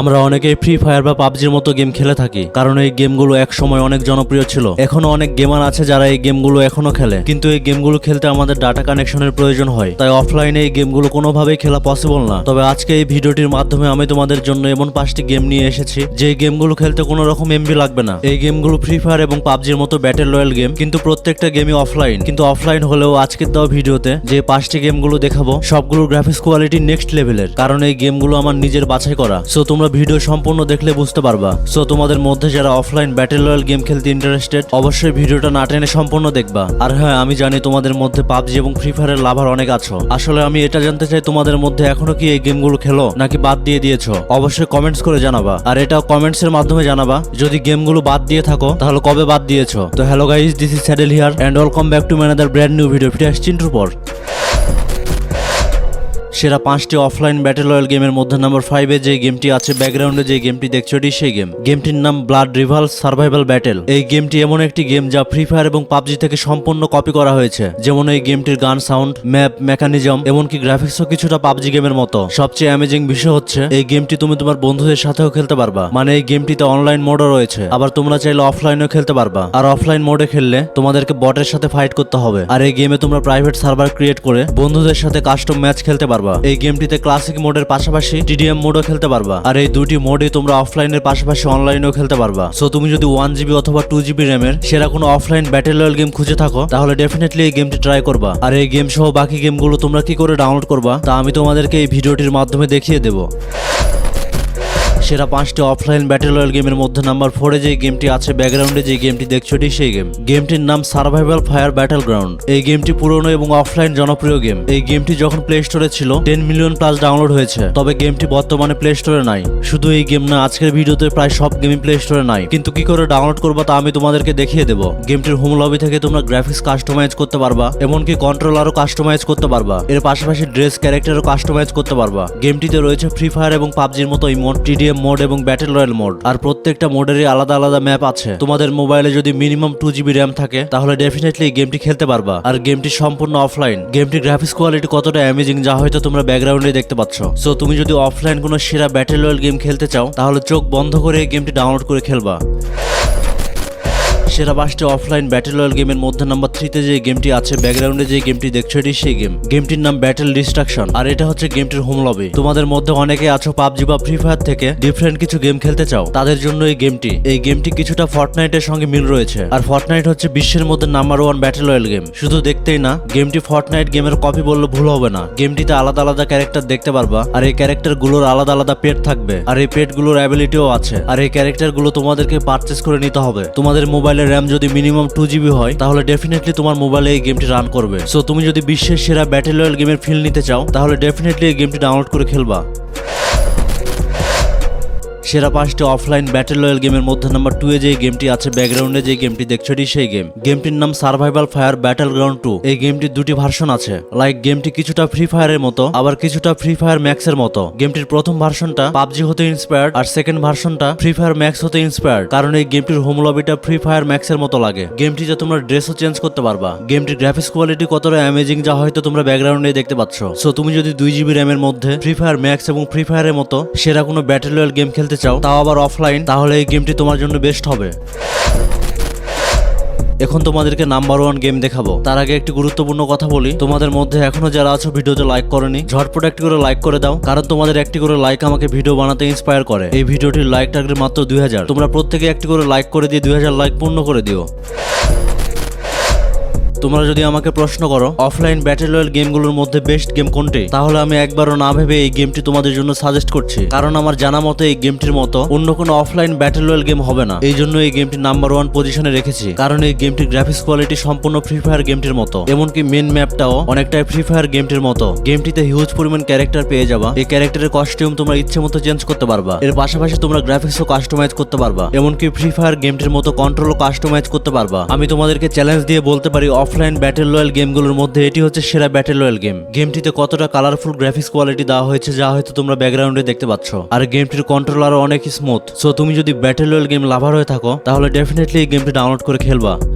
আমরা অনেকেই free fire বা পাবজির মতো গেম খেলে থাকি, কারণ এই গেমগুলো এক সময় অনেক জনপ্রিয় ছিল। এখনও অনেক গেমার আছে যারা এই গেমগুলো এখনও খেলে। কিন্তু এই গেমগুলো খেলতে আমাদের ডাটা কানেকশনের প্রয়োজন হয়। তাই অফলাইনে এই গেমগুলো কোনোভাবেই খেলা পসিবল না। তবে আজকে এই ভিডিওটির মাধ্যমে আমি তোমাদের জন্য এমন পাঁচটি গেম নিয়ে এসেছি, যে গেমগুলো খেলতে কোনো রকম এমবি লাগবে না। এই গেমগুলো ফ্রি ফায়ার এবং পাবজির মতো ব্যাটেল রয়্যাল গেম কিন্তু প্রত্যেকটা গেমই অফলাইন কিন্তু অফলাইন হলেও আজকের দেওয়া ভিডিওতে যে পাঁচটি গেমগুলো দেখাবো, সবগুলোর গ্রাফিক্স কোয়ালিটি নেক্সট লেভেলের কারণ এই গেমগুলো আমার নিজের বাছাই করা। সো তোমরা ভিডিও সম্পূর্ণ দেখলে বুঝতে পারবা। সো তোমাদের মধ্যে যারা অফলাইন ব্যাটেল রয়্যাল গেম খেলতে ইন্টারেস্টেড অবশ্যই ভিডিওটা না টেনে সম্পূর্ণ দেখবা। আর হ্যাঁ আমি জানি তোমাদের মধ্যে পাবজি এবং ফ্রি ফায়ারের লাভার অনেক আছো। আসলে আমি এটা জানতে চাই, তোমাদের মধ্যে এখনও কি এই গেমগুলো খেলো, নাকি বাদ দিয়ে দিয়েছ? অবশ্যই কমেন্টস করে জানাবা। আর এটা কমেন্টস এর মাধ্যমে জানাবা, যদি গেমগুলো বাদ দিয়ে থাকো, তাহলে কবে বাদ দিয়েছ? তো hello guys this is Saddle here and welcome back to another brand new video ফিরে আসছি পর। সেরা পাঁচটি অফলাইন ব্যাটেল রয়্যাল গেমের মধ্যে নাম্বার ফাইভে যে গেমটি আছে ব্যাকগ্রাউন্ডে যে গেমটি দেখছ, এটি সেই গেম গেমটির নাম ব্লাড রিভাল সার্ভাইভাল ব্যাটেল এই গেমটি এমন একটি গেম যা ফ্রি ফায়ার এবং পাবজি থেকে সম্পূর্ণ কপি করা হয়েছে। যেমন এই গেমটির গান সাউন্ড ম্যাপ মেকানিজম এমনকি গ্রাফিক্সও কিছুটা পাবজি গেমের মতো। সবচেয়ে অ্যামেজিং বিষয় হচ্ছে, এই গেমটি তুমি তোমার বন্ধুদের সাথেও খেলতে পারবা। মানে এই গেমটিতে অনলাইন মোডও রয়েছে। আবার তোমরা চাইলে অফলাইনেও খেলতে পারবা। আর অফলাইন মোডে খেললে তোমাদেরকে বটের সাথে ফাইট করতে হবে। আর এই গেমে তোমরা প্রাইভেট সার্ভার ক্রিয়েট করে বন্ধুদের সাথে কাস্টম ম্যাচ খেলতে পারবা। এই গেমটিতে ক্লাসিক মোডের পাশাপাশি টিডিএম মোডও খেলতে পারবা। আর এই দুটি মোডে তোমরা অফলাইনের পাশাপাশি অনলাইনেও খেলতে পারবা। সো তুমি যদি ওয়ান জিবি অথবা টু জিবি র্যামের সেরা কোনো অফলাইন ব্যাটেল রয়্যাল গেম খুঁজে থাকো, তাহলে ডেফিনেটলি এই গেমটি ট্রাই করবা। আর এই গেম সহ বাকি গেমগুলো তোমরা কি করে ডাউনলোড করবা, তা আমি তোমাদেরকে এই ভিডিওটির মাধ্যমে দেখিয়ে দেবো। সেরা পাঁচটি অফলাইন ব্যাটেল রয়্যাল গেমের মধ্যে নাম্বার ফোরে যে গেমটি আছে ব্যাকগ্রাউন্ডে যে গেমটি দেখছ, এটি সেই গেম গেমটির নাম সার্ভাইভাল ফায়ার ব্যাটেল গ্রাউন্ড এই গেমটি পুরনো এবং অফলাইন জনপ্রিয় গেম এই গেমটি যখন প্লে স্টোরে ছিল টেন মিলিয়ন প্লাস ডাউনলোড হয়েছে। তবে গেমটি বর্তমানে প্লে স্টোরে নাই। শুধু এই গেম না, আজকের ভিডিওতে প্রায় সব গেমই প্লে স্টোরে নাই। কিন্তু কি করে ডাউনলোড করবা তা আমি তোমাদেরকে দেখিয়ে দেবো। গেমটির হোম লবি থেকে তোমরা গ্রাফিক্স কাস্টমাইজ করতে পারবা, এমনকি কন্ট্রোলারও কাস্টমাইজ করতে পারবা। এর পাশাপাশি ড্রেস ক্যারেক্টারও কাস্টমাইজ করতে পারবা। গেমটিতে রয়েছে ফ্রি ফায়ার এবং পাবজির মতো ইমোট টিডিএম মোড এবং ব্যাটেল রয়্যাল মোড। আর প্রত্যেকটা মোডেরই আলাদা আলাদা ম্যাপ আছে। তোমাদের মোবাইলে যদি মিনিমাম টু জিবি র্যাম থাকে, তাহলে ডেফিনেটলি গেমটি খেলতে পারবা। আর গেমটি সম্পূর্ণ অফলাইন গেমটির গ্রাফিক্স কোয়ালিটি কতটা অ্যামেজিং যা হয়তো তোমরা ব্যাকগ্রাউন্ডে দেখতে পাচ্ছ। সো তুমি যদি অফলাইন কোনো সেরা ব্যাটেল রয়্যাল গেম খেলতে চাও, তাহলে চোখ বন্ধ করে গেমটি ডাউনলোড করে খেলবা। সেরা পাঁচটি অফলাইন ব্যাটেল রয়্যাল গেমের মধ্যে নাম্বার থ্রিতে যে গেমটি আছে ব্যাকগ্রাউন্ডে যে গেমটি দেখছ এটি সেই গেম গেমটির নাম ব্যাটেল ডিস্ট্রাকশন আর এটা হচ্ছে গেমটির হোম লবি তোমাদের মধ্যে অনেকে আছো পাবজি বা ফ্রি ফায়ার থেকে ডিফারেন্ট কিছু গেম খেলতে চাও। তাদের জন্য এই গেমটি এই গেমটি কিছুটা ফর্টনাইটের সঙ্গে মিল রয়েছে। আর ফর্টনাইট হচ্ছে বিশ্বের মধ্যে number one battle royale game শুধু দেখতেই না গেমটি ফর্টনাইট গেমের কপি বললে ভুল হবে না। গেমটিতে আলাদা আলাদা ক্যারেক্টার দেখতে পারবা, আর এই ক্যারেক্টারগুলোর আলাদা আলাদা পেট থাকবে। আর এই পেটগুলোর অ্যাবিলিটিও আছে। আর এই ক্যারেক্টারগুলো তোমাদেরকে পারচেস করে নিতে হবে। তোমাদের মোবাইলের র্যাম যদি মিনিমাম টু জিবি হয়, তাহলে ডেফিনেটলি তোমার মোবাইলে এই গেমটি রান করবে। সো তুমি যদি বিশ্বের সেরা ব্যাটেল রয়্যাল গেমের ফিল নিতে চাও, তাহলে ডেফিনেটলি এই গেমটি ডাউনলোড করে খেলবা। সেরা পাঁচটি অফলাইন ব্যাটেল রয়্যাল গেমের মধ্যে নাম্বার টু এ যে গেমটি আছে ব্যাকগ্রাউন্ডে যে গেমটি দেখছ এটি সেই গেম গেমটির নাম Survival Fire Battle Ground two এই গেমটির দুটি ভার্সন আছে। লাইক গেমটি কিছুটা ফ্রি ফায়ারের মতো, আবার কিছুটা ফ্রি ফায়ার ম্যাক্স এর মতো। গেমটির প্রথম ভার্সনটা পাবজি হতে ইন্সপায়ার্ড আর সেকেন্ড ভার্সনটা ফ্রি ফায়ার ম্যাক্স হতে ইন্সপায়ার্ড কারণ এই গেমটির হোম লবিটা ফ্রি ফায়ার ম্যাক্স এর মতো লাগে। গেমটিতে তোমরা ড্রেসও চেঞ্জ করতে পারবা। গেমটির গ্রাফিক্স কোয়ালিটি কতটা অ্যামেজিং যা হয়তো তোমরা ব্যাকগ্রাউন্ডে দেখতে পাচ্ছ। সো তুমি যদি দুই জিবি র্যামের মধ্যে ফ্রি ফায়ার ম্যাক্স এবং ফ্রি ফায়ারের মতো সেরা কোনো ব্যাটেল রয়্যাল গেম খেলতে চাও, তাও আবার অফলাইন তাহলে এই গেমটি তোমার জন্য বেস্ট হবে। এখন তোমাদেরকে নাম্বার ওয়ান গেম দেখাবো। তার আগে একটি গুরুত্বপূর্ণ কথা বলি। তোমাদের মধ্যে এখনও যারা আছো, ভিডিওতে লাইক করেনি, ঝটপট একটি করে লাইক করে দাও। কারণ তোমাদের একটি করে লাইক আমাকে ভিডিও বানাতে ইন্সপায়ার করে। এই ভিডিওটির লাইক টার্গেট মাত্র দুই হাজার। তোমরা প্রত্যেকে একটি করে লাইক করে দিয়ে দুই হাজার লাইক পূর্ণ করে দিও। তোমরা যদি আমাকে প্রশ্ন করো অফলাইন ব্যাটেল রয়্যাল গেমগুলোর মধ্যে বেস্ট গেম কোনটি? তাহলে আমি একবারও না ভেবে এই গেমটি তোমাদের জন্য সাজেস্ট করছি। কারণ আমার জানা মতে এই গেমটির মতো অন্য কোনো অফলাইন ব্যাটেল রয়্যাল গেম হবে না। এই জন্য এই গেমটি নাম্বার ওয়ান পজিশনে রেখেছি। কারণ এই গেমটির গ্রাফিক্স কোয়ালিটি সম্পূর্ণ ফ্রি ফায়ার গেমটির মতো। এমনকি মেন ম্যাপটাও অনেকটাই ফ্রি ফায়ার গেমটির মতো। গেমটিতে হিউজ পরিমাণ ক্যারেক্টার পেয়ে যাবা। এই ক্যারেক্টারের কস্টিউম তোমরা ইচ্ছে মতো চেঞ্জ করতে পারবা। এর পাশাপাশি তোমরা গ্রাফিক্সও কাস্টমাইজ করতে পারবা। এমনকি ফ্রি ফায়ার গেমটির মতো কন্ট্রোলও কাস্টমাইজ করতে পারবা। আমি তোমাদেরকে চ্যালেঞ্জ দিয়ে বলতে পারি অফলাইন ব্যাটেল রয়্যাল গেমগুলোর মধ্যে এটি হচ্ছে সেরা ব্যাটেল রয়্যাল গেম গেমটিতে কতটা কালারফুল গ্রাফিক্স কোয়ালিটি দেওয়া হয়েছে যা হয়তো তোমরা ব্যাকগ্রাউন্ডে দেখতে পাচ্ছ। আর গেমটির কন্ট্রোল আরও অনেক স্মুথ সো তুমি যদি ব্যাটেল রয়্যাল গেম লাভার হয়ে থাকো, তাহলে ডেফিনেটলি এই গেমটি ডাউনলোড করে খেলবা।